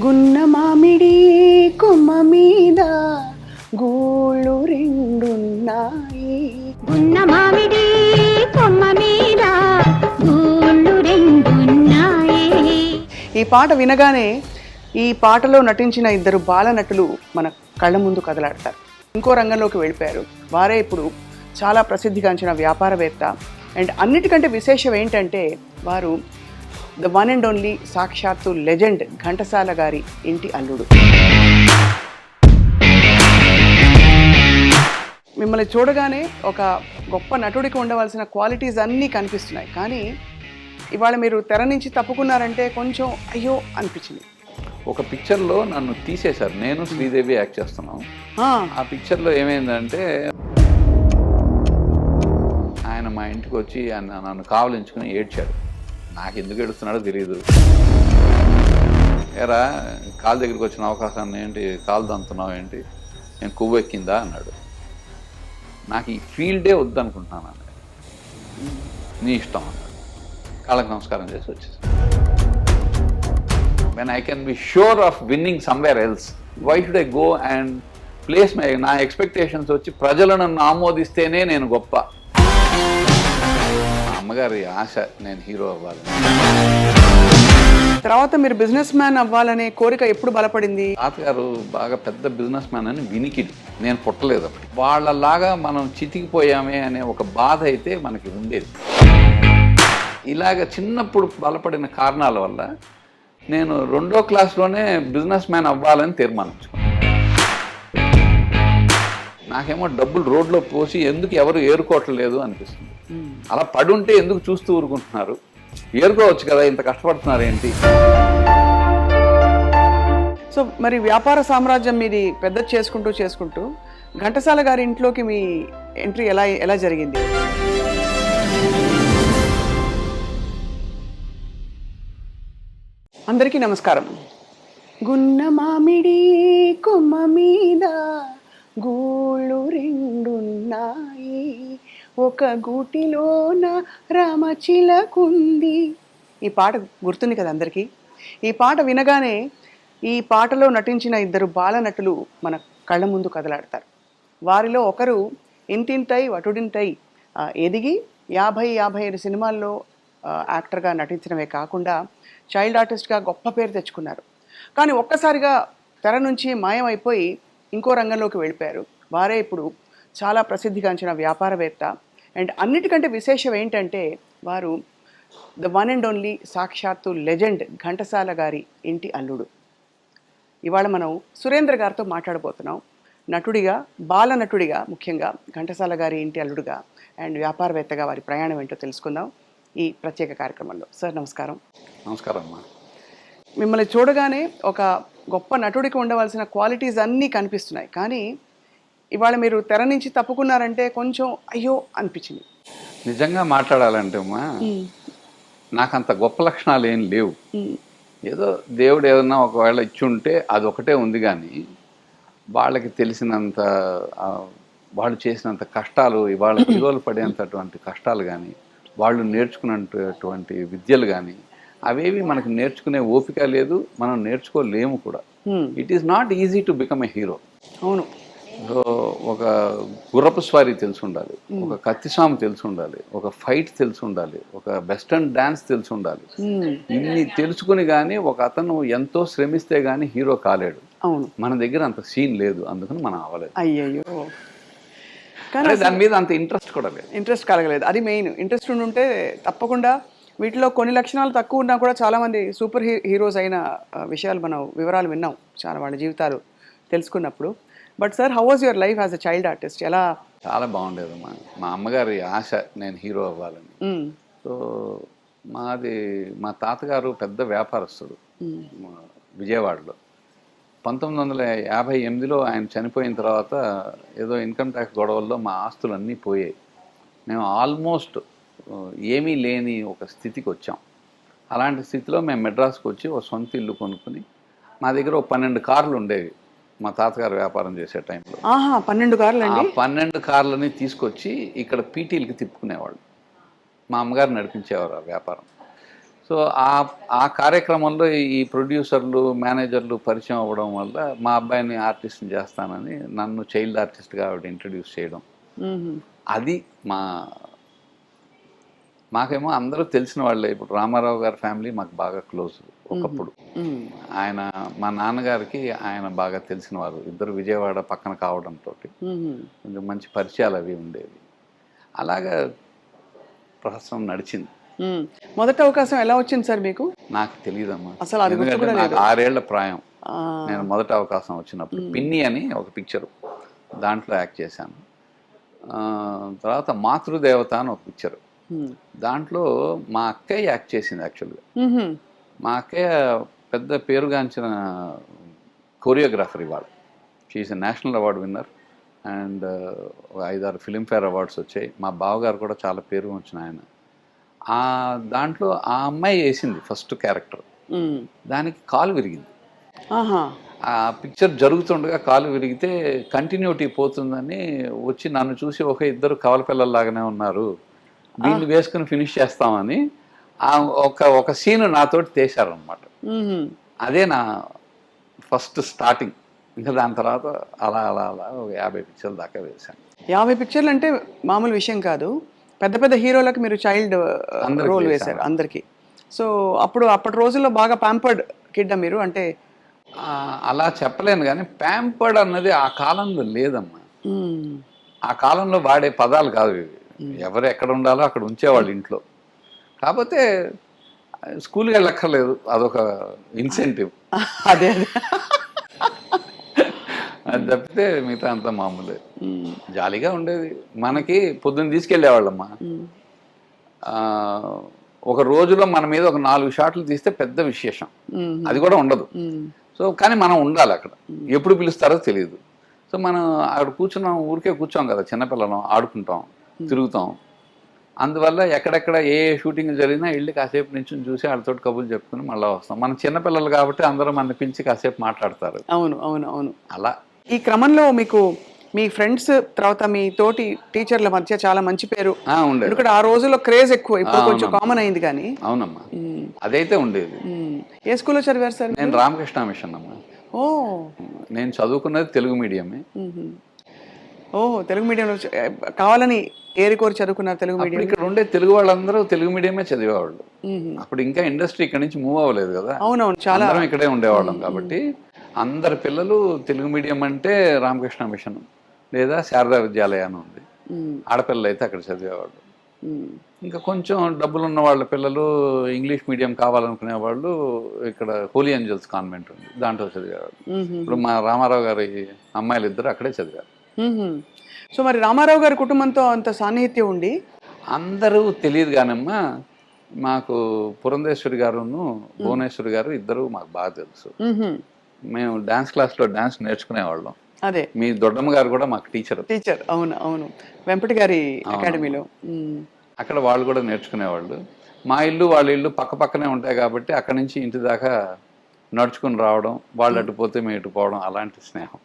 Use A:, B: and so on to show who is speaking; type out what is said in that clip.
A: గున్న మామిడి కొమ్మ మీద గూళ్ళు రెండున్నాయి.
B: ఉన్న మామిడి కొమ్మ మీద గూళ్ళు రెండున్నాయి.
A: ఈ పాట వినగానే ఈ పాటలో నటించిన ఇద్దరు బాల నటులు మన కళ్ళ ముందు కదలాడతారు. ఇంకో రంగంలోకి వెళ్ళిపోయారు. వారే ఇప్పుడు చాలా ప్రసిద్ధిగాంచిన వ్యాపారవేత్త. అండ్ అన్నిటికంటే విశేషం ఏంటంటే వారు ద వన్ అండ్ ఓన్లీ సాక్షాత్తు లెజెండ్ ఘంటసాల గారి ఇంటి అల్లుడు. మిమ్మల్ని చూడగానే ఒక గొప్ప నటుడికి ఉండవలసిన క్వాలిటీస్ అన్నీ కనిపిస్తున్నాయి. కానీ ఇవాళ మీరు తెర నుంచి తప్పుకున్నారంటే కొంచెం అయ్యో అనిపించింది.
C: ఒక పిక్చర్లో నన్ను తీసేశారు. నేను శ్రీదేవి యాక్ట్ చేస్తున్నాం.
A: ఆ,
C: ఆ పిక్చర్లో ఏమైందంటే ఆయన మా ఇంటికి వచ్చి ఆయన నన్ను కావలించుకుని ఏడ్చాడు. నాకు ఎందుకు ఏడుస్తున్నాడో తెలియదు ఎరా కాలు దగ్గరికి వచ్చిన అవకాశాన్ని ఏంటి? కాలు దంతున్నావు ఏంటి? నేను కొవ్వు ఎక్కిందా? అన్నాడు. నాకు ఈ ఫీల్డే వద్దనుకుంటున్నాను అన్నాడు. నీ ఇష్టం అన్నాడు. కాళ్ళకి నమస్కారం చేసి వచ్చేసి when I can be sure of winning somewhere else why should I go and place my నా ఎక్స్పెక్టేషన్స్ వచ్చి ప్రజలను నన్ను ఆమోదిస్తేనే నేను గొప్ప? అమ్మగారి ఆశ నేను హీరో అవ్వాలి.
A: తర్వాత మీరు బిజినెస్ మ్యాన్ అవ్వాలనే కోరిక ఎప్పుడు బలపడింది?
C: తాతగారు బాగా పెద్ద బిజినెస్ మ్యాన్ అని వినికిడి. నేను పుట్టలేదు అప్పుడు వాళ్ళలాగా మనం చితికిపోయామే అనే ఒక బాధ అయితే మనకి ఉండేది. ఇలాగ చిన్నప్పుడు బలపడిన కారణాల వల్ల నేను రెండో క్లాస్లోనే బిజినెస్ మ్యాన్ అవ్వాలని తీర్మానించుకున్నాను. నాకేమో డబ్బులు రోడ్లో పోసి ఎందుకు ఎవరు ఏరుకోవట్లేదు అనిపిస్తుంది. అలా పడుంటే ఎందుకు చూస్తూ ఊరుకుంటున్నారు? ఏరుకోవచ్చు కదా ఇంత కష్టపడుతున్నారు ఏంటి?
A: సో మరి వ్యాపార సామ్రాజ్యం మీది పెద్ద చేసుకుంటూ చేసుకుంటూ ఘంటసాల గారి ఇంట్లోకి మీ ఎంట్రీ ఎలా ఎలా జరిగింది? అందరికీ నమస్కారం. గున్న మామిడి కొమ్మ మీద గూళ్ళు రెండున్నాయి ఒక గూటిలోన రామచిలకుంది. ఈ పాట గుర్తుంది కదా అందరికీ? ఈ పాట వినగానే ఈ పాటలో నటించిన ఇద్దరు బాలనటులు మన కళ్ళ ముందు కదలాడతారు. వారిలో ఒకరు ఇంతింతై వటుడింతై ఎదిగి యాభై యాభై ఐదు సినిమాల్లో యాక్టర్గా నటించడమే కాకుండా చైల్డ్ ఆర్టిస్ట్గా గొప్ప పేరు తెచ్చుకున్నారు. కానీ ఒక్కసారిగా తెర నుంచి మాయమైపోయి ఇంకో రంగంలోకి వెళ్ళిపోయారు. వారే ఇప్పుడు చాలా ప్రసిద్ధిగాంచిన వ్యాపారవేత్త. అండ్ అన్నిటికంటే విశేషం ఏంటంటే వారు ద వన్ అండ్ ఓన్లీ సాక్షాత్తు లెజెండ్ ఘంటసాల గారి ఇంటి అల్లుడు. ఇవాళ మనం సురేంద్ర గారితో మాట్లాడబోతున్నాం. నటుడిగా బాల నటుడిగా ముఖ్యంగా ఘంటసాల గారి ఇంటి అల్లుడుగా అండ్ వ్యాపారవేత్తగా వారి ప్రయాణం ఏంటో తెలుసుకుందాం ఈ ప్రత్యేక కార్యక్రమంలో. సార్ నమస్కారం.
C: నమస్కారం అమ్మా.
A: మిమ్మల్ని చూడగానే ఒక గొప్ప నటుడికి ఉండవలసిన క్వాలిటీస్ అన్నీ కనిపిస్తున్నాయి. కానీ ఇవాళ మీరు తెర నుంచి తప్పుకున్నారంటే కొంచెం అయ్యో అనిపించింది.
C: నిజంగా మాట్లాడాలంటే అమ్మా నాకు అంత గొప్ప లక్షణాలు ఏం లేవు. ఏదో దేవుడు ఏదన్నా ఒకవేళ ఇచ్చి ఉంటే అది ఒకటే ఉంది కానీ వాళ్ళకి తెలిసినంత వాళ్ళు చేసినంత కష్టాలు వాళ్ళ విలువలు పడేంతటువంటి కష్టాలు కానీ వాళ్ళు నేర్చుకున్నటువంటి విద్యలు కానీ అవేవి మనకు నేర్చుకునే ఓపిక లేదు మనం నేర్చుకోలేము కూడా. It is not easy to become a hero
A: అవును.
C: సో ఒక గుర్రపు స్వారీ తెలిసి ఉండాలి ఒక కత్తిసాము తెలిసి ఉండాలి ఒక ఫైట్ తెలిసి ఉండాలి ఒక వెస్టర్న్ డాన్స్ తెలిసి ఉండాలి. ఇన్ని తెలుసుకుని కానీ ఒక అతను ఎంతో శ్రమిస్తే కానీ హీరో కాలేడు.
A: అవును.
C: మన దగ్గర అంత సీన్ లేదు అందుకని మనం అవ్వలేదు.
A: అయ్యయ్యో. కానీ
C: దాని మీద అంత ఇంట్రెస్ట్ కూడా లేదు.
A: ఇంట్రెస్ట్ కలగలేదు. అది మెయిన్. ఇంట్రెస్ట్ ఉంటే తప్పకుండా వీటిలో కొన్ని లక్షణాలు తక్కువ ఉన్నా కూడా చాలామంది సూపర్ హీ హీరోస్ అయిన విషయాలు మనం వివరాలు విన్నాం చాలా వాళ్ళ జీవితాలు తెలుసుకున్నప్పుడు. But sir how was your life as a child artist? ఎలా?
C: చాలా బాగుండేది మా మా అమ్మగారి ఆశ నేను హీరో అవ్వాలని. సో మాది మా తాతగారు పెద్ద వ్యాపారస్తుడు విజయవాడలో. పంతొమ్మిది వందల యాభై ఎనిమిదిలో ఆయన చనిపోయిన తర్వాత ఏదో ఇన్కమ్ ట్యాక్స్ గొడవల్లో మా ఆస్తులన్నీ పోయాయి. మేము ఆల్మోస్ట్ ఏమీ లేని ఒక స్థితికి వచ్చాం. అలాంటి స్థితిలో మేము మెడ్రాస్కి వచ్చి ఒక సొంత ఇల్లు కొనుక్కుని మా దగ్గర ఒక పన్నెండు కార్లు ఉండేవి మా తాతగారు వ్యాపారం చేసే టైంలో.
A: పన్నెండు కార్లు
C: ఆ పన్నెండు కార్లని తీసుకొచ్చి ఇక్కడ పీటీలకి తిప్పుకునేవాళ్ళు. మా అమ్మగారు నడిపించేవారు ఆ వ్యాపారం. సో ఆ ఆ కార్యక్రమంలో ఈ ప్రొడ్యూసర్లు మేనేజర్లు పరిచయం అవ్వడం వల్ల మా అబ్బాయిని ఆర్టిస్ట్ని చేస్తానని నన్ను చైల్డ్ ఆర్టిస్ట్గా ఆవిడ ఇంట్రడ్యూస్ చేయడం. అది మా మాకేమో అందరూ తెలిసిన వాళ్ళే. ఇప్పుడు రామారావు గారి ఫ్యామిలీ మాకు బాగా క్లోజ్ ఒకప్పుడు. ఆయన మా నాన్నగారికి ఆయన బాగా తెలిసిన వారు. ఇద్దరు విజయవాడ పక్కన కావడంతో. కొంచెం మంచి పరిచయాలు అవి ఉండేవి. అలాగా ప్రహసనం నడిచింది.
A: మొదటి అవకాశం ఎలా వచ్చింది సార్ మీకు?
C: నాకు తెలియదమ్మా
A: అసలు
C: ఆరేళ్ళ ప్రాయం. నేను మొదటి అవకాశం వచ్చినప్పుడు పిన్ని అని ఒక పిక్చరు దాంట్లో యాక్ట్ చేశాను. తర్వాత మాతృదేవత అని ఒక పిక్చరు. దాంట్లో మా అక్కయ్య యాక్ట్ చేసింది యాక్చువల్గా. మా అక్కయ్య పెద్ద పేరుగాంచిన కొరియోగ్రాఫర్ ఇవాళ. She is national award winner and ఐదారు ఫిలింఫేర్ అవార్డ్స్ వచ్చాయి. మా బావగారు కూడా చాలా పేరు వచ్చిన ఆయన. ఆ దాంట్లో ఆ అమ్మాయి వేసింది ఫస్ట్ క్యారెక్టర్. దానికి కాలు విరిగింది. ఆ పిక్చర్ జరుగుతుండగా కాలు విరిగితే కంటిన్యూటీ పోతుందని వచ్చి నన్ను చూసి ఒక ఇద్దరు కవల పిల్లల్లాగానే ఉన్నారు. వీళ్ళు వేసుకుని ఫినిష్ చేస్తామని ఆ ఒక ఒక సీన్ నాతోటి తీశారనమాట. అదే నా ఫస్ట్ స్టార్టింగ్. ఇంకా దాని తర్వాత అలా అలా అలా ఒక యాభై పిక్చర్ల దాకా వేశాను.
A: యాభై పిక్చర్లు అంటే మామూలు విషయం కాదు. పెద్ద పెద్ద హీరోలకు మీరు చైల్డ్
C: అందరికి
A: రోల్. వేశారు అందరికి. సో అప్పుడు అప్పటి రోజుల్లో బాగా ప్యాంపర్డ్ కిడ్డ మీరు? అంటే
C: అలా చెప్పలేను కానీ ప్యాంపర్డ్ అన్నది ఆ కాలంలో లేదమ్మా.
A: మ్మ్.
C: ఆ కాలంలో వాడే పదాలు కాదు ఇవి. ఎవరు ఎక్కడ ఉండాలో అక్కడ ఉంచేవాళ్ళు ఇంట్లో. కాకపోతే స్కూల్కి వెళ్ళక్కర్లేదు. అదొక ఇన్సెంటివ్
A: అదే అదే.
C: తప్పితే మిగతా అంతా మామూలే.
A: మ్మ్.
C: జాలీగా ఉండేది. మనకి పొద్దున్న తీసుకెళ్ళేవాళ్ళమ్మా. ఒక రోజులో మన మీద ఒక నాలుగు షాట్లు తీస్తే పెద్ద విశేషం. అది కూడా ఉండదు. సో కానీ మనం ఉండాలి అక్కడ. ఎప్పుడు పిలుస్తారో తెలియదు. సో మనం అక్కడ కూర్చున్నాం ఊరికే కూర్చోం కదా చిన్నపిల్లలం ఆడుకుంటాం. తిరుగుతాం. అందువల్ల ఎక్కడెక్కడ ఏ ఏ షూటింగ్ జరిగినా వెళ్ళి కాసేపు నుంచి చూసి వాళ్ళతో కబుర్లు చెప్పుకుని మళ్ళీ వస్తాం. మన చిన్నపిల్లలు కాబట్టి అందరూ మన పిలిచి కాసేపు మాట్లాడతారు.
A: అవును అవును అవును.
C: అలా.
A: ఈ క్రమంలో మీకు మీ ఫ్రెండ్స్ తర్వాత మీ తోటి టీచర్ల మధ్య చాలా మంచి పేరు. ఎందుకంటే ఆ రోజుల్లో క్రేజ్ ఎక్కువ ఇప్పుడు కొంచెం. కామన్ అయింది కానీ.
C: అవునమ్మా.
A: మ్మ్.
C: అదైతే ఉండేది.
A: మ్మ్. ఏ స్కూల్లో చదివారు సార్
C: నేను రామకృష్ణ మిషన్ అమ్మా.
A: ఓ.
C: నేను చదువుకున్నది తెలుగు మీడియమే.
A: ఓ తెలుగు మీడియంలో చ- కావాలని ఏరి కోరి చదువుకున్నారు తెలుగు మీడియం
C: ఇక్కడ ఉండే తెలుగు వాళ్ళందరూ తెలుగు మీడియమే చదివేవాళ్ళు. అప్పుడు ఇంకా ఇండస్ట్రీ ఇక్కడ నుంచి మూవ్ అవ్వలేదు కదా
A: అవునవును చాలా
C: ఇక్కడే ఉండేవాళ్ళం కాబట్టి అందరి పిల్లలు తెలుగు మీడియం అంటే రామకృష్ణ మిషన్ లేదా శారదా విద్యాలయ అని ఉంది. ఆడపిల్లలు అయితే అక్కడ చదివేవాళ్ళు. ఇంకా కొంచెం డబ్బులు ఉన్న వాళ్ళ పిల్లలు ఇంగ్లీష్ మీడియం కావాలనుకునే వాళ్ళు ఇక్కడ హోలీ ఏంజల్స్ కాన్వెంట్ ఉంది దాంట్లో చదివేవాళ్ళు. ఇప్పుడు మా రామారావు గారి అమ్మాయిలు ఇద్దరు అక్కడే చదివారు.
A: సో మరి రామారావు గారి కుటుంబంతో అంత సాన్నిహిత్యం ఉండి?
C: అందరూ తెలియదు కానమ్మా మాకు పురంధేశ్వరి గారును భువనేశ్వరి గారు ఇద్దరు మాకు బాగా తెలుసు.
A: మ్మ్.
C: డాన్స్ క్లాస్లో డాన్స్ నేర్చుకునేవాళ్ళం.
A: అదే.
C: మీ దొడ్డమ్మ గారు కూడా మాకు టీచర్.
A: టీచర్ అవును అవును. వెంపటి గారి అకాడమీలో.
C: అక్కడ వాళ్ళు కూడా నేర్చుకునేవాళ్ళు. మా ఇల్లు వాళ్ళ ఇల్లు పక్క పక్కనే ఉంటాయి కాబట్టి అక్కడి నుంచి ఇంటి దాకా నడుచుకుని రావడం వాళ్ళు అటు పోతే మేము ఇటు పోవడం అలాంటి స్నేహం.